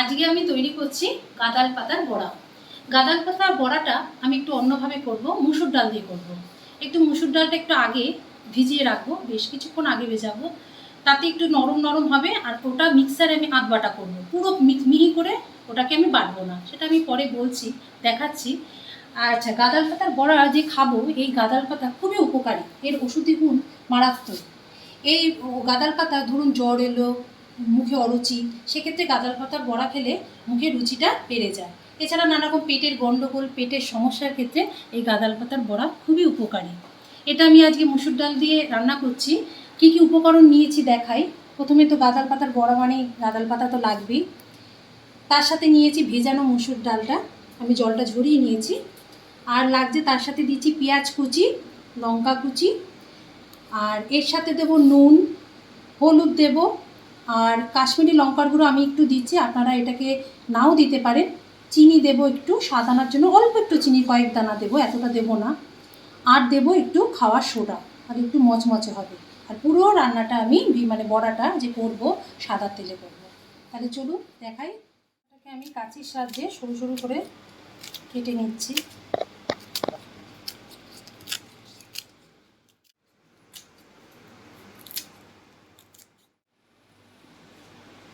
আজকে আমি তৈরি করছি গাদাল পাতার বড়া। গাদাল পাতার বড়াটা আমি একটু অন্যভাবে করব, মুসুর ডাল দিয়ে করব। একটু মুসুর ডালটা একটু আগে ভিজিয়ে রাখব, বেশ কিছুক্ষণ আগে ভেজাবো। তাতে একটু নরম নরম হবে আর ওটা মিক্সারে আমি আধ বাটা করব। পুরো মিহি করে ওটাকে আমি বাটবো না। সেটা আমি পরে বলছি, দেখাচ্ছি। আচ্ছা গাদাল পাতার বড়া যে খাব, এই গাদাল পাতা খুবই উপকারী। এর ওষুধি গুণ মারাত্মক। এই গাদাল পাতা, ধরুন জ্বর এলো মুখে অরুচি, সেক্ষেত্রে গাদাল পাতার বড়া খেলে মুখের রুচিটা বেড়ে যায়। এছাড়া নানারকম পেটের গণ্ডগোল পেটের সমস্যার ক্ষেত্রে এই গাদাল পাতার বড়া খুবই উপকারী। এটা আমি আজকে মুসুর ডাল দিয়ে রান্না করছি। কি কি উপকরণ নিয়েছি দেখাই। প্রথমে তো গাদাল পাতার বড়া মানে গাদাল পাতা তো লাগবেই। তার সাথে নিয়েছি ভেজানো মুসুর ডালটা। আমি জলটা ঝরিয়ে নিয়েছি। আর লাগছে তার সাথে দিচ্ছি পেঁয়াজ কুচি, লঙ্কা কুচি। আর এর সাথে দেব নুন, হলুদ দেব আর কাশ্মীরি লঙ্কার গুঁড়ো আমি একটু দিচ্ছি, আপনারা এটাকে নাও দিতে পারেন। চিনি দেব একটু, স্বাদ আনার জন্য অল্প একটু চিনি, কয়েক দানা দেবো, এতটা দেবো না। আর দেব একটু খাওয়ার সোডা, আর একটু মচমচে হবে। আর পুরো রান্নাটা আমি মানে বড়াটা যে করব, সাদা তেলে করব। তাহলে চলুন দেখাই। আমি কাঁচির সাহায্যে সরু সরু করে কেটে নিচ্ছি।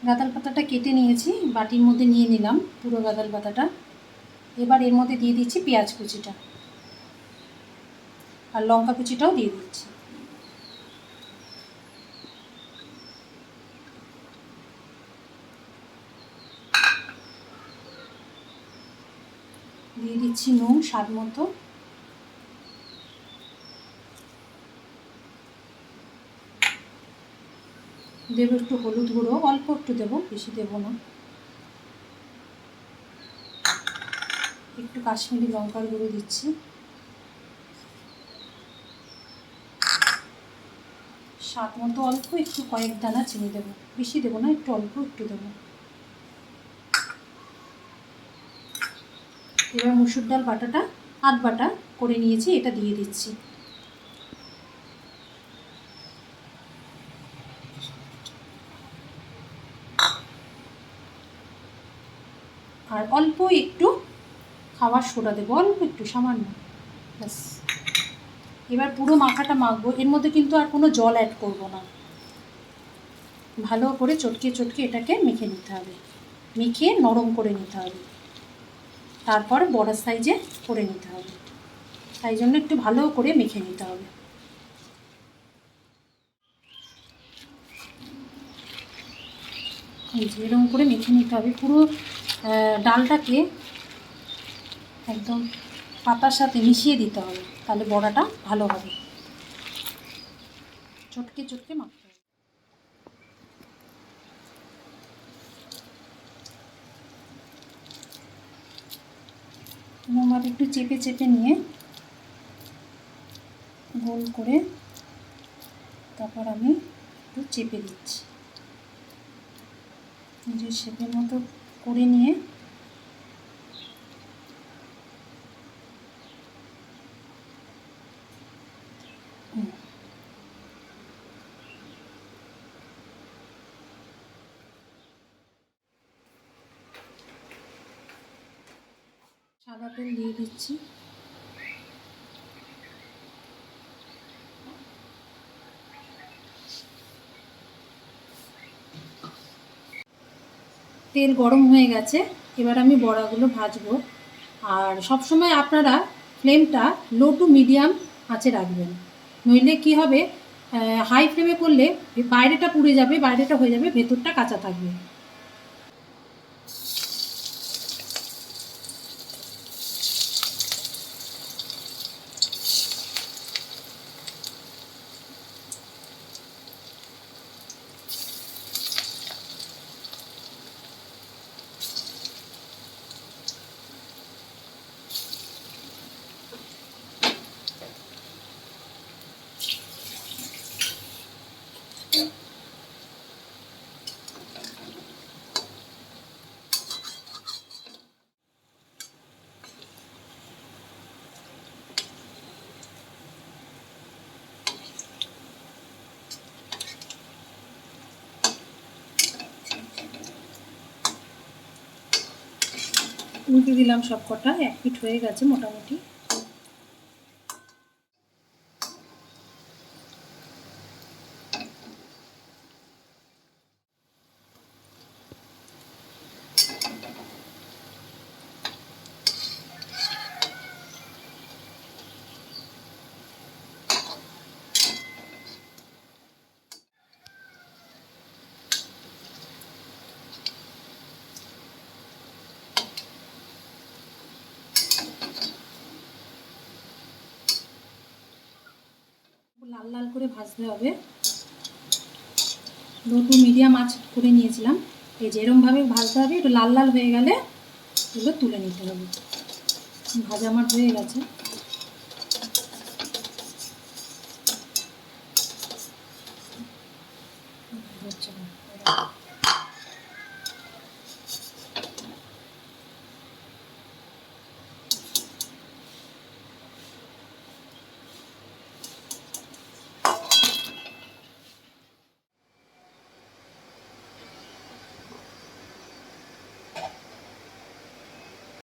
গাদাল পাতাটা কেটে নিয়েছি, বাটির মধ্যে নিয়ে নিলাম পুরো গাদাল পাতাটা এবার এর মধ্যে দিয়ে দিচ্ছি পেঁয়াজ কুচিটা। আর লঙ্কা কুচিটাও দিয়ে দিচ্ছি। দিয়ে দিচ্ছি নুন, স্বাদ মতো। দেবো একটু হলুদ গুঁড়ো, অল্প একটু দেবো, বেশি দেবো না। একটু কাশ্মীরি লঙ্কার গুঁড়ো দিচ্ছি। স্বাদ মতো অল্প একটু কয়েক দানা চিনি দেবো। বেশি দেবো না, একটু অল্প একটু দেবো। এবার মুসুর ডাল বাটাটা আধ বাটা করে নিয়েছি, এটা দিয়ে দিচ্ছি। আর অল্প একটু খাবার সোডা দেবো, অল্প একটু, সামান্য। ব্যাস। এবার পুরো মাখাটা মাখবো। এর মধ্যে কিন্তু আর কোনো জল অ্যাড করব না। ভালো করে চটকে চটকে এটাকে মেখে নিতে হবে। মেখে নরম করে নিতে হবে। তারপর বড়ার সাইজে করে নিতে হবে। তাই জন্য একটু ভালো করে মেখে নিতে হবে। এরকম করে মেখে নিতে হবে। পুরো ডালটাকে একদম পাতার সাথে মিশিয়ে দিতে হবে, তাহলে বড়াটা ভালো হবে। চটকে চটকে মাখতে হবে। একটু চেপে চেপে নিয়ে গোল করে তারপর আমি একটু চেপে দিচ্ছি। নিজের শেপের মতো করে নিয়ে। সাদা তেল দিয়ে দিচ্ছি তেল গরম হয়ে গেছে, এবার আমি বড়াগুলো ভাজবো। আর সবসময় আপনারা ফ্লেমটা লো টু মিডিয়াম আঁচে রাখবেন। নইলে কি হবে হাই ফ্লেমে করলে বাইরেটা পুড়ে যাবে, বাইরেটা হয়ে যাবে, ভেতরটা কাঁচা থাকবে। উল্টে দিলাম সব কটা এক পিঠ হয়ে গেছে মোটামুটি। লাল লাল করে ভাজতে হবে। দুটো মিডিয়াম আঁচ করে নিয়েছিলাম। এই যেরমভাবে ভাজতে হবে, একটু লাল লাল হয়ে গেলে এগুলো তুলে নিতে হবে। ভাজা আমার হয়ে গেছে। হচ্ছে